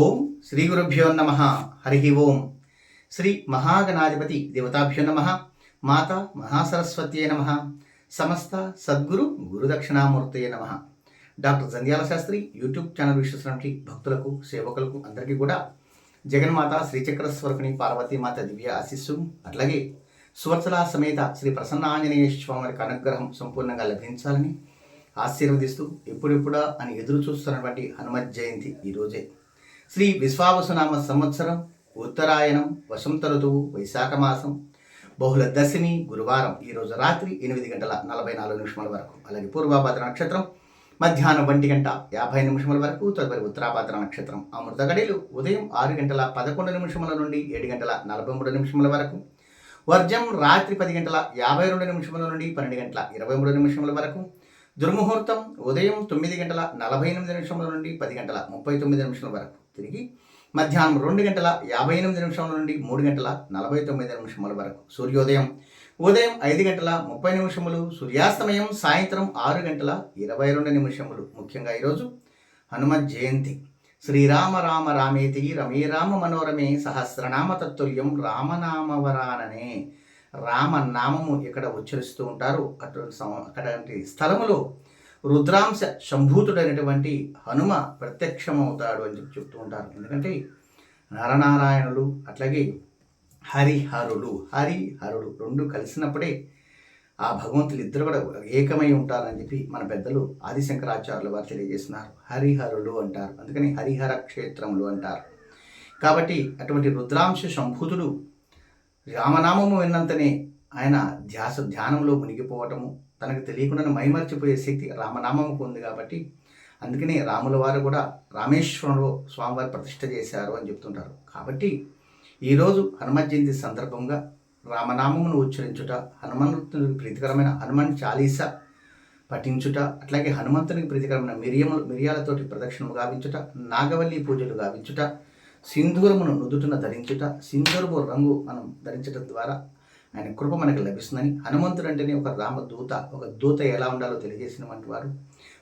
ఓం శ్రీ గురుభ్యో నమ. హరి ఓం. శ్రీ మహాగణాధిపతి దేవతాభ్యో నమ. మాత మహాసరస్వత్యే నమ. సమస్త సద్గురు గురుదక్షిణామూర్తయే నమ. Doctor Jandhyala Sastri YouTube channel వీక్షిస్తున్నటువంటి భక్తులకు సేవకులకు అందరికీ కూడా జగన్మాత శ్రీచక్ర స్వరూపిణి పార్వతీమాత దివ్య ఆశీస్సు అట్లాగే సువర్చల సమేత శ్రీ ప్రసన్న ఆంజనేయ స్వామి వారికి అనుగ్రహం సంపూర్ణంగా లభించాలని ఆశీర్వదిస్తూ ఎప్పుడెప్పుడా అని ఎదురు చూస్తున్నటువంటి హనుమత్ జయంతి ఈరోజే శ్రీ విశ్వావసునామ సంవత్సరం ఉత్తరాయణం వసంత ఋతువు వైశాఖ మాసం బహుళ దశమి గురువారం ఈరోజు రాత్రి ఎనిమిది గంటల నలభై నాలుగు నిమిషముల వరకు. అలాగే పూర్వాభాద్ర నక్షత్రం మధ్యాహ్నం ఒంటి గంట యాభై నిమిషముల వరకు తదుపరి ఉత్తరాభాద్ర నక్షత్రం అమృత గడిలు ఉదయం ఆరు గంటల పదకొండు నిమిషముల నుండి ఏడు గంటల నలభై మూడు నిమిషముల వరకు వర్జం రాత్రి పది గంటల యాభై రెండు నిమిషముల నుండి పన్నెండు గంటల ఇరవై మూడు నిమిషముల వరకు దుర్ముహూర్తం ఉదయం తొమ్మిది గంటల నలభై ఎనిమిది నిమిషముల నుండి పది గంటల ముప్పై తొమ్మిది నిమిషముల వరకు. తిరిగి మధ్యాహ్నం రెండు గంటల యాభై ఎనిమిది నిమిషముల నుండి మూడు గంటల నలభై తొమ్మిది నిమిషముల వరకు సూర్యోదయం. ఉదయం ఐదు గంటల ముప్పై నిమిషములు సూర్యాస్తమయం సాయంత్రం ఆరు గంటల ఇరవై రెండు నిమిషములు. ముఖ్యంగా ఈరోజు హనుమ జయంతి. శ్రీరామ రామ రామేతి రమే రామ మనోరమే సహస్రనామ తత్తుల్యం రామనామవరాననే రామనామము ఇక్కడ ఉచ్చరిస్తూ ఉంటారు. అటువంటి సం- అటువంటి స్థలములో రుద్రాంశ సంభూతుడైనటువంటి హనుమ ప్రత్యక్షమవుతాడు అని చెప్పి చెప్తూ ఉంటారు. ఎందుకంటే నరనారాయణులు అట్లాగే హరిహరులు హరిహరుడు రెండు కలిసినప్పుడే ఆ భగవంతులు ఇద్దరు కూడా ఏకమై ఉంటారని చెప్పి మన పెద్దలు ఆదిశంకరాచార్యులు వారు తెలియజేస్తున్నారు. హరిహరులు అంటారు. అందుకని హరిహర క్షేత్రములు అంటారు. కాబట్టి అటువంటి రుద్రాంశ సంభూతుడు రామనామము విన్నంతనే ఆయన ధ్యాస ధ్యానంలో మునిగిపోవటము తనకు తెలియకుండా మైమర్చిపోయే శక్తి రామనామముకు ఉంది కాబట్టి అందుకనే రాముల వారు కూడా రామేశ్వరంలో స్వామివారి ప్రతిష్ట చేశారు అని చెప్తుంటారు. కాబట్టి ఈరోజు హనుమ జయంతి సందర్భంగా రామనామమును ఉచ్చరించుట హనుమంతునికి ప్రీతికరమైన హనుమాన్ చాలీస పఠించుట అట్లాగే హనుమంతునికి ప్రీతికరమైన మిరియములు మిరియాలతోటి ప్రదక్షిణము గావించుట నాగవల్లి పూజలు గావించుట సింధూరమును నుదుటిన ధరించుట సింధూరపు రంగు మనం ధరించడం ద్వారా ఆయన కృప మనకు లభిస్తుందని హనుమంతుడు అంటేనే ఒక రామదూత ఒక దూత ఎలా ఉండాలో తెలియజేసినటువంటి వారు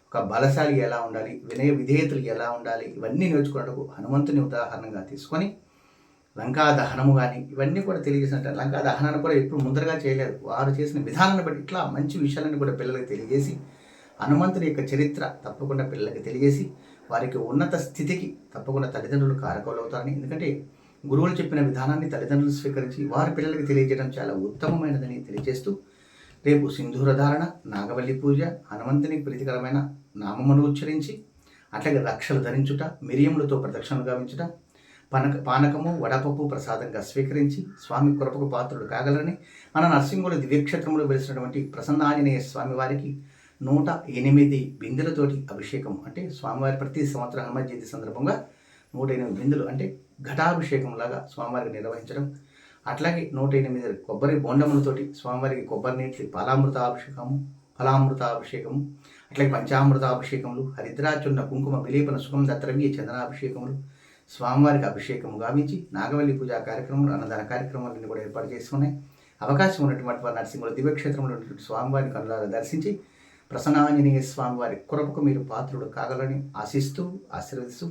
ఒక బలశాలి ఎలా ఉండాలి వినయ విధేయతలు ఎలా ఉండాలి ఇవన్నీ నేర్చుకున్నట్టుకు హనుమంతుని ఉదాహరణగా తీసుకొని లంకా దహనము కానీ ఇవన్నీ కూడా తెలియజేసినట్టు లంకా దహనాన్ని కూడా ఎప్పుడు ముందరగా చేయలేదు. వారు చేసిన విధానాన్ని బట్టి ఇట్లా మంచి విషయాలను కూడా పిల్లలకు తెలియజేసి హనుమంతుని యొక్క చరిత్ర తప్పకుండా పిల్లలకి తెలియజేసి వారికి ఉన్నత స్థితికి తప్పకుండా తల్లిదండ్రులు కారకులు అవుతారని ఎందుకంటే గురువులు చెప్పిన విధానాన్ని తల్లిదండ్రులు స్వీకరించి వారి పిల్లలకి తెలియజేయడం చాలా ఉత్తమమైనదని తెలియజేస్తూ రేపు సింధూరధారణ నాగవల్లి పూజ హనుమంతునికి ప్రీతికరమైన నామమును ఉచ్చరించి అట్లాగే రక్షలు ధరించుట మిరియములతో ప్రదక్షిణలు గావించుట పనక పానకము వడపప్పు ప్రసాదంగా స్వీకరించి స్వామి కృపకు పాత్రుడు కాగలని మన నరసింహుల దివ్యక్షేత్రంలో వెలిసినటువంటి ప్రసన్నాంజనేయ స్వామి వారికి నూట ఎనిమిది బిందెలతోటి అభిషేకం అంటే స్వామివారి ప్రతి సంవత్సరం హనుమత్ జయంతి సందర్భంగా నూట ఎనిమిది బిందులు అంటే ఘటాభిషేకం లాగా స్వామివారికి నిర్వహించడం. అట్లాగే నూట ఎనిమిది కొబ్బరి బొండములతోటి స్వామివారికి కొబ్బరి నీటి ఫలామృత అభిషేకము ఫలామృత అభిషేకము అట్లాగే పంచామృత అభిషేకములు హరిద్రాచున్న కుంకుమ విలేపన సుఖం ద్రవ్య చందనాభిషేకములు స్వామివారికి అభిషేకం గావించి నాగవల్లి పూజా కార్యక్రమాలు అన్నదాన కార్యక్రమాలన్నీ కూడా ఏర్పాటు చేసుకున్నాయి. అవకాశం ఉన్నటువంటి వారి నరసింహుల దివ్యక్షేత్రంలో ఉన్నటువంటి స్వామివారిని కనులారా దర్శించి ప్రసన్నాంజనేయ స్వామివారి కృపకు మీరు పాత్రుడు కాగలని ఆశిస్తూ ఆశీర్వదిస్తూ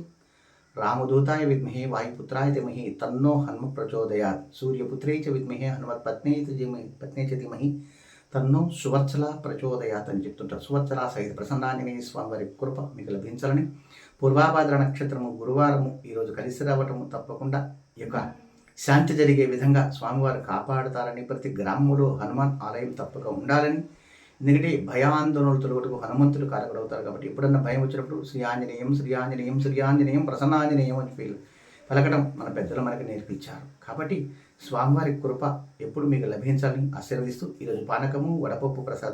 రామదూతాయ విద్మహే వాయుపుత్రాయ ధీమహి తన్నో హనుమ ప్రచోదయాత్. సూర్యపుత్రే చ విద్మహే హనుమత్ పత్నే పత్నే చ ధీమహి తన్నో సువర్చల ప్రచోదయాత్ అని చెప్తుంటారు. సువర్చల సహిత ప్రసన్నాంజనేయ స్వామివారి కృప మీకు లభించాలని. పూర్వాభాద్ర నక్షత్రము గురువారము ఈరోజు కలిసి రావటము తప్పకుండా. యొక్క శాంతి జరిగే విధంగా స్వామివారు కాపాడుతారని ప్రతి గ్రామంలో హనుమాన్ ఆలయం తప్పక ఉండాలని ఎందుకంటే భయాందోళనలు తొలగటకు హనుమంతుడు కారకుడవుతారు కాబట్టి ఎప్పుడన్నా భయం వచ్చినప్పుడు శ్రీ ఆంజనేయం శ్రీ ఆంజనేయం శ్రీ ఆంజనేయం ప్రసన్నాంజనేయం అని ఫీల్ పలకడం మన పెద్దలు మనకు నేర్పించారు. కాబట్టి స్వామివారి కృప ఎప్పుడు మీకు లభించాలని ఆశీర్వదిస్తూ ఈరోజు పానకము వడపప్పు ప్రసాదం